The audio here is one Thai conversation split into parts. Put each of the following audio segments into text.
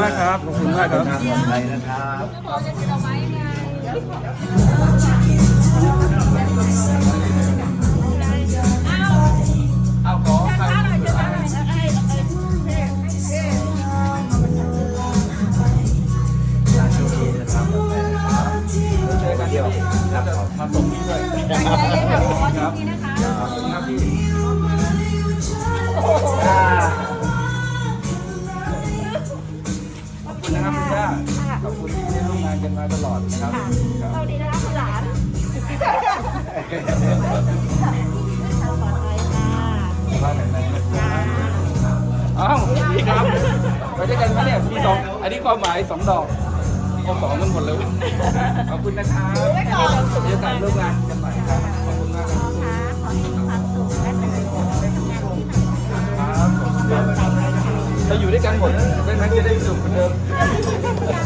มากครับทางปลอดภัยนะครับพอจะกินเอาไว้ไงเอาขอใครทางโชคดีนะครับปลอดภัยนะครับเจอกันเดียวครับมาส่งพี่ด้วยค่ะขอโชคดีนะคะขอบคุณครับพี่ กันมาตลอดนะครับครับสวัสดีนะคะคุณหลานบ้านไหนไหนเอ้าพี่ครับ ไปด้วยกันไหมเนี่ย มีสอง อันนี้ความหมายสองดอกเอาสองทั้งหมดเลย ขอบคุณนะครับเดี๋ยวการร่วมงานกันใหม่ครับ ขอบคุณมากครับ ครับเราอยู่ด้วยกันหมดดังนั้นจะได้สนุกเหมือนเดิม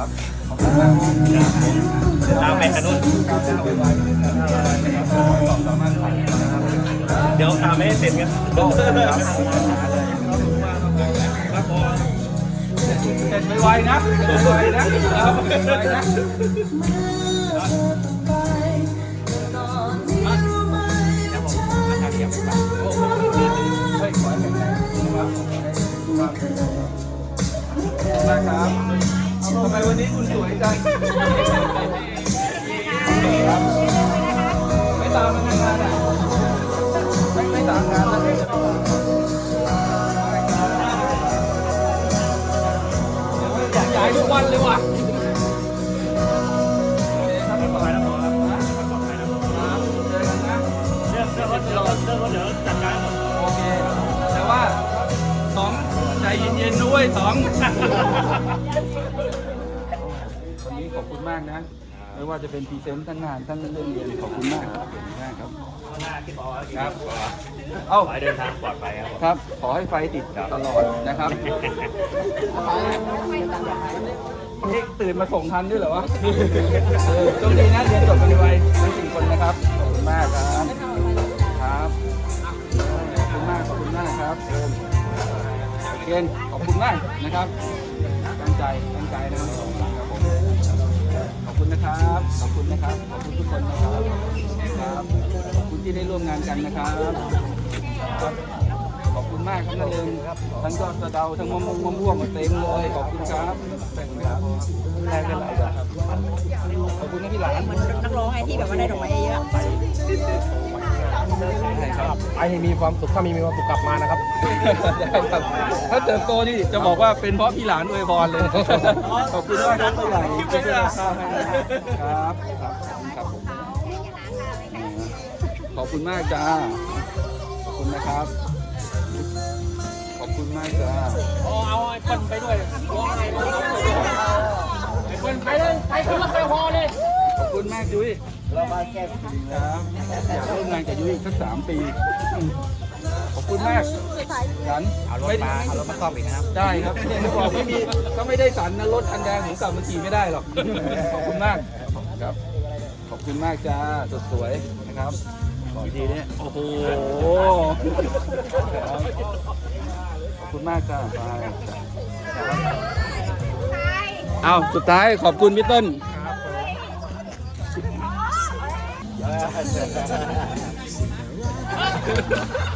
ครับขอบคุณมากครับเอาไปก้าวหน้าไวนะครับความสามารถขอเรานเดี๋ยวทำไม่ให้เสร็จกันเสร็จไวๆนะเสร็จไวๆนะเอาเสร็จไวๆนะ นี้คุณสวยจังไม่ตามานานๆอะไม่ไม่ตามงานแล้วอยายทุกวันเลยว่ะครับปลอดภัยนะปลอดภัยนะปลอดนะเจอกันนะเรื่องเรื่องเดี๋ยวเรื่องรถเดี๋ยวจัดการหมดโอเค แต่ว่าสองใจเย็นๆด้วยสอง อบคุณมากนะ ไม่ว่าจะเป็นพรีเซนต์ทั้งงานทั้งเรื่องเรียนขอบคุณมากครับขอบคุณมากครับ หน้าที่บอกครับเอ้า ขอให้เดินทางปลอดภัยครับครับ ขอให้ไฟติดตลอดนะครับ นี่ตื่นมาส่งทันด้วยเหรอวะเออโชคดีนะเรียนจบกันไวๆทั้งสี่คนนะครับ ขอบคุณมากครับ ครับ ขอบคุณมาก ขอบคุณมากครับโอเคขอบคุณมากนะครับ ตั้งใจ ตั้งใจนะครับ ขอบคุณนะครับ ขอบคุณนะครับ ขอบคุณทุกคนนะครับครับขอบคุณที่ได้ร่วมงานกันนะครับครับ ขอบคุณมากครับนั่นเองครับทั้งยอดกระเดาทั้งมะม่วงมะม่วงมาเต็มเลย ขอบคุณครับแต่งครับแรงเป็นไรครับ ขอบคุณนะพี่หลาน มันนักร้องไงที่แบบว่าได้ดอกไม้เยอะ ใช่ครับไปให้มีความสุขถ้ามีมีความสุขกลับมานะครับได้ครับถ้าเติบโตนี่จะบอกว่าเป็นเพราะพี่หลานอวยพรเลยขอบคุณมากครับผู้ใหญ่ที่ช่วยข้าวให้นะครับครับครับผมขอบคุณมากจ้าขอบคุณนะครับ ขอบคุณมากจ้าเอาไอ้เปิ้ลไปด้วยไอ้เปิ้ลไปเลยไปคนละไปพอเลยขอบคุณมากยุ้ย เรามาแก้ครับอยากร่วมงานกับยุ้ยอีกสักสามปี ขอบคุณมากสันเอารถมาเอารถมาซ่อมอีกนะครับ ได้ครับเนี่ยไม่บอกไม่มีก็ไม่ได้สันนะรถคันแดงผมกลับมาขี่ไม่ได้หรอก ขอบคุณมากครับ ขอบคุณมากจ้าสดสวยนะครับขอทีนี้โอ้โหขอบคุณมากจ้าไปเอาสุดท้ายขอบคุณพี่เต้น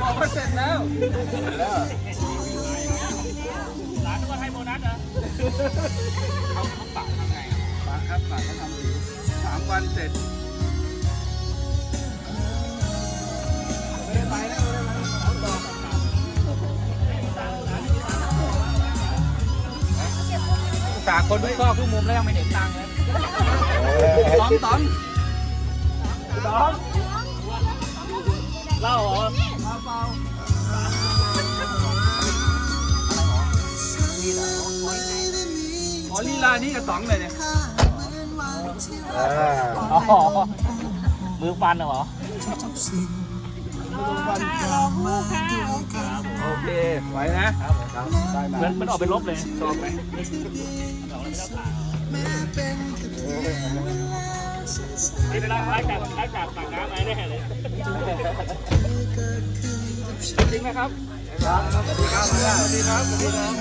บอกว่าเสร็จแล้วร้านก็ให้โบนัสเหรอเขาเขาปะทำไงปะครับปะเขาทำดีสามวันเสร็จไม่ได้ไปแล้วสาคนทุกซอกทุกมุมแล้วยังไม่เห็นตังค์เลยต้องตองต องเล่าเหรอขอลีลานี่กับสองเลยเนี่ยอ๋อมือฟันเหรอโอเคไหวนะเหมือนมันออกไปลบเลยชอบไหม นี่เป็นร้านร้านจากร้านจากปากน้ำมาแน่เลยจริงนะครับครับสวัสดีครับสวัสดีครับสวัสดีครับ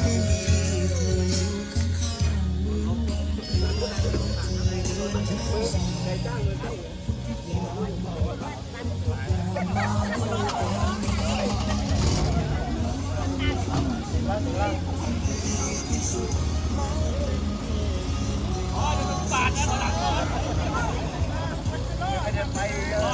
ใครจะ 还有